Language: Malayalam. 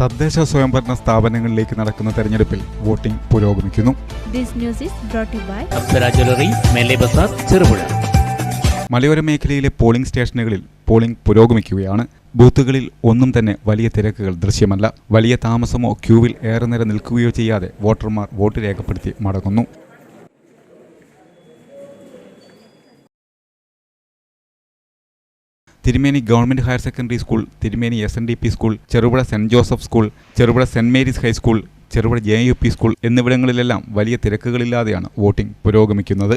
തദ്ദേശ സ്വയംഭരണ സ്ഥാപനങ്ങളിലേക്ക് നടക്കുന്ന തെരഞ്ഞെടുപ്പിൽ വോട്ടിംഗ് പുരോഗമിക്കുന്നു. മലയോര മേഖലയിലെ പോളിംഗ് സ്റ്റേഷനുകളിൽ പോളിംഗ് പുരോഗമിക്കുകയാണ്. ബൂത്തുകളിൽ ഒന്നും തന്നെ വലിയ തിരക്കുകൾ ദൃശ്യമല്ല. വലിയ താമസമോ ക്യൂവിൽ ഏറെ നേരം നിൽക്കുകയോ ചെയ്യാതെ വോട്ടർമാർ വോട്ട് രേഖപ്പെടുത്തി മടങ്ങുന്നു. Thirumeni government higher secondary school Thirumeni S N D P school Cherupuzha saint Joseph school Cherupuzha saint Mary's high school Cherupuzha J U P school എന്നിവിടങ്ങളിലെല്ലാം വലിയ തിരക്കുകളില്ലാതെയാണ് വോട്ടിംഗ് പുരോഗമിക്കുന്നത്.